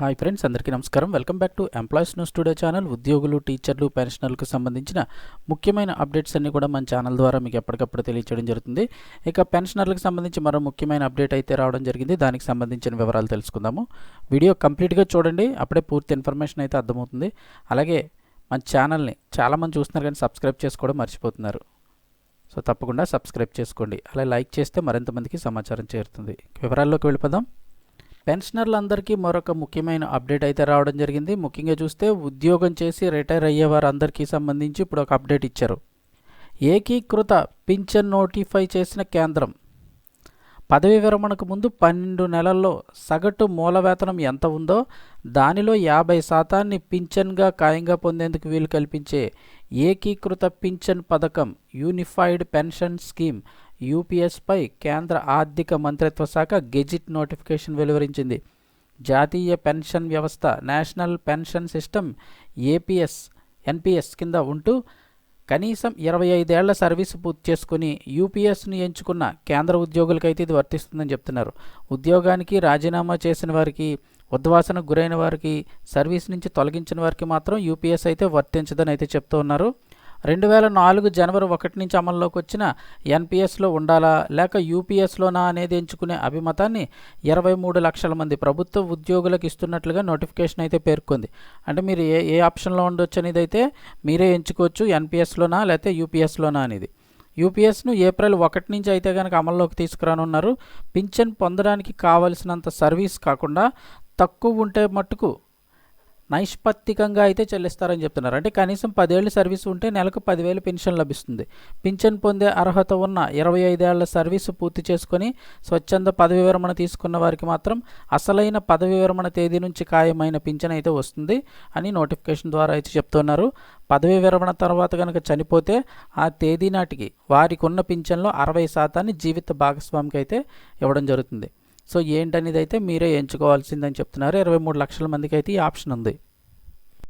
Hi friends అందరికీ నమస్కారం. Welcome back to employees news today channel. ఉద్యోగులు టీచర్లు పెన్షనర్లకు సంబంధించిన ముఖ్యమైన అప్డేట్స్ అన్నీ కూడా మన ఛానల్ ద్వారా మీకు ఎప్పటికప్పుడు తెలియచేయడం జరుగుతుంది. ఇక పెన్షనర్లకు సంబంధించి మరో ముఖ్యమైన అప్డేట్ అయితే రావడం జరిగింది. దానికి సంబంధించిన వివరాలు తెలుసుకుందాము. వీడియో కంప్లీట్గా చూడండి. అప్పుడే పూర్తి ఇన్ఫర్మేషన్ అయితే అర్థమవుతుంది. అలాగే మన ఛానల్ని చాలామంది చూస్తున్నారు కానీ సబ్స్క్రైబ్ చేసుకోవడం మర్చిపోతున్నారు. సో తప్పకుండా సబ్స్క్రైబ్ చేసుకోండి. అలా లైక్ చేస్తే మరింతమందికి సమాచారం చేరుతుంది. వివరాల్లోకి వెళ్ళిపోదాం. పెన్షనర్లందరికీ మరొక ముఖ్యమైన అప్డేట్ అయితే రావడం జరిగింది. ముఖ్యంగా చూస్తే ఉద్యోగం చేసి రిటైర్ అయ్యే వారందరికీ సంబంధించి ఇప్పుడు ఒక అప్డేట్ ఇచ్చారు. ఏకీకృత పింఛన్ నోటిఫై చేసిన కేంద్రం. పదవి విరమణకు ముందు పన్నెండు నెలల్లో సగటు మూల వేతనం ఎంత ఉందో దానిలో యాభై శాతాన్ని పింఛన్గా ఖాయంగా పొందేందుకు వీలు కల్పించే ఏకీకృత పింఛన్ పథకం యూనిఫైడ్ పెన్షన్ స్కీమ్ యూపీఎస్పై కేంద్ర ఆర్థిక మంత్రిత్వ శాఖ గెజిట్ నోటిఫికేషన్ వెలువరించింది. జాతీయ పెన్షన్ వ్యవస్థ national pension system APS NPS కింద ఉంటూ కనీసం ఇరవై ఐదేళ్ళ సర్వీసు పూర్తి చేసుకుని యూపీఎస్ను ఎంచుకున్న కేంద్ర ఉద్యోగులకైతే ఇది వర్తిస్తుందని చెప్తున్నారు. ఉద్యోగానికి రాజీనామా చేసిన వారికి ఉద్వాసనకు గురైన వారికి సర్వీస్ నుంచి తొలగించిన వారికి మాత్రం యూపీఎస్ అయితే వర్తించదని అయితే చెప్తూ ఉన్నారు. రెండు వేల నాలుగు జనవరి ఒకటి నుంచి అమల్లోకి వచ్చిన ఎన్పిఎస్లో ఉండాలా లేక యూపీఎస్లోనా అనేది ఎంచుకునే అభిమతాన్ని ఇరవై మూడు లక్షల మంది ప్రభుత్వ ఉద్యోగులకు ఇస్తున్నట్లుగా నోటిఫికేషన్ అయితే పేర్కొంది. అంటే మీరు ఏ ఏ ఆప్షన్లో ఉండొచ్చు అనేది అయితే మీరే ఎంచుకోవచ్చు ఎన్పిఎస్లోనా లేకపోతే యూపీఎస్లోనా అనేది. యూపీఎస్ను ఏప్రిల్ ఒకటి నుంచి అయితే కనుక అమల్లోకి తీసుకురానున్నారు. పింఛన్ పొందడానికి కావలసినంత సర్వీస్ కాకుండా తక్కువ ఉంటే మట్టుకు నైష్పత్తికంగా అయితే చెల్లిస్తారని చెప్తున్నారు. అంటే కనీసం పదేళ్ళు సర్వీస్ ఉంటే నెలకు పదివేలు పెన్షన్ లభిస్తుంది. పింఛన్ పొందే అర్హత ఉన్న ఇరవై ఐదేళ్ళ సర్వీసు పూర్తి చేసుకొని స్వచ్ఛంద పదవి విరమణ తీసుకున్న వారికి మాత్రం అసలైన పదవి విరమణ తేదీ నుంచి ఖాయమైన పింఛన్ అయితే వస్తుంది అని నోటిఫికేషన్ ద్వారా అయితే చెప్తున్నారు. పదవి విరమణ తర్వాత కనుక చనిపోతే ఆ తేదీ నాటికి వారికి ఉన్న పింఛన్లో అరవై శాతాన్ని జీవిత భాగస్వామికి అయితే ఇవ్వడం జరుగుతుంది. సో ఏంటనేది అయితే మీరే ఎంచుకోవాల్సిందని చెప్తున్నారు. ఇరవై మూడు లక్షల మందికి అయితే ఈ ఆప్షన్ ఉంది.